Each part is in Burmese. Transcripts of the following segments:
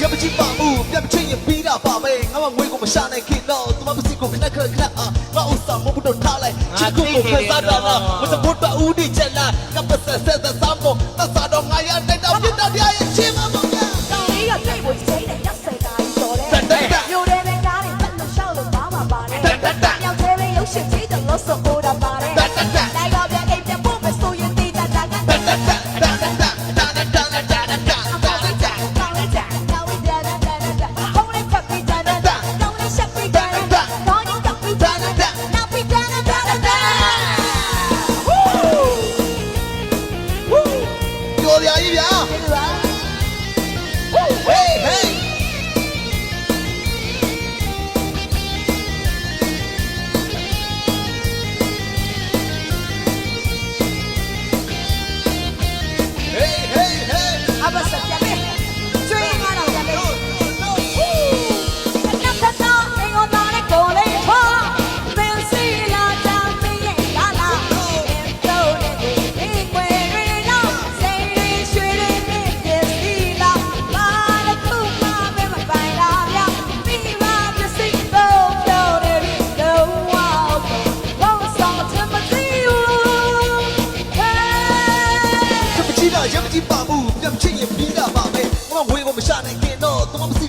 ရမကြည့်ပါဘူးပြတ်ချင်းရင်ပြီးတာပါပဲငါမငွေကိုမရှာနိုင်ခင်တော့သူမပစီကိုခဏခဏခဏအာငါဥစ္စာမဟုတ်တော့ထားလိုက်ချစ်ကိုကိုခစားတာလားမစဖို့တော့ဦးဒီချက်လားငါပစဆက်သက်စမ်းဖို့သစ္စာတော့ငါရတဲ့တော့ပြတ်တော့တရားရဲ့ချင်းမမဗျာတောင်လေးကတိတ်ကိုချိန်နဲ့ရက်စက်တာကြီးတော်တယ်တက်တက်တက်မြို့ထဲပဲကားတွေပတ်လို့ရှောက်လို့ဘာမှပါတယ်ရောက်သေးလေးရုပ်ရှင်ကြီးတယ်လို့ဆို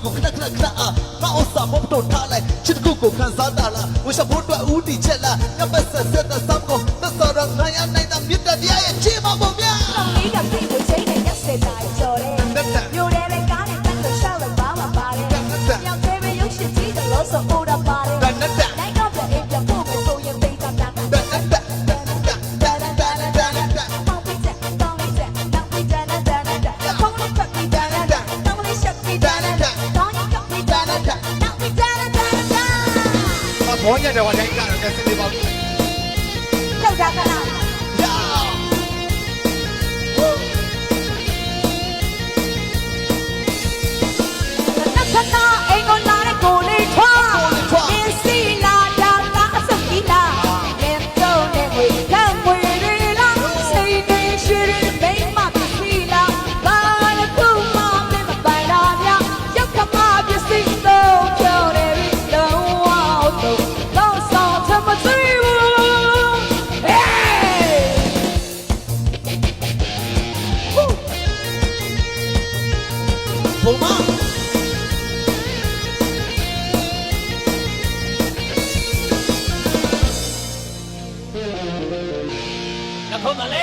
ကိုခဏခဏခဏအာငါဥစ္စာမဟုတ်တော့ထားလိုက်ချစ်ကိုကိုခံစားတာလားဝရှဖို့တော့ဦးတီချက်လားငါပတ်ဆက်ဆက်တဲ့စမ်းကိုသစ္စာတော့ငါရနိုင်တာမြတ်တရားရဲ့ချင်းမပေါ့ဗျာတောင်လေးကပြေကိုချိန်နဲ့ရက်စက်တာကြော်တယ်မြို့ထဲပဲကားနဲ့တက်လို့ရှောက်လို့ဘာမှပါတယ်ရောက်သေးပဲရုပ်ရှင်ကြီးတယ်လို့ဆိုဟိုတာပါတယ် ဘောညက်တော့တိုင်းကြတော့တက်စစ်လေးပေါ့ကြောက်ကြခဏ ผมมาจะพบมาเลย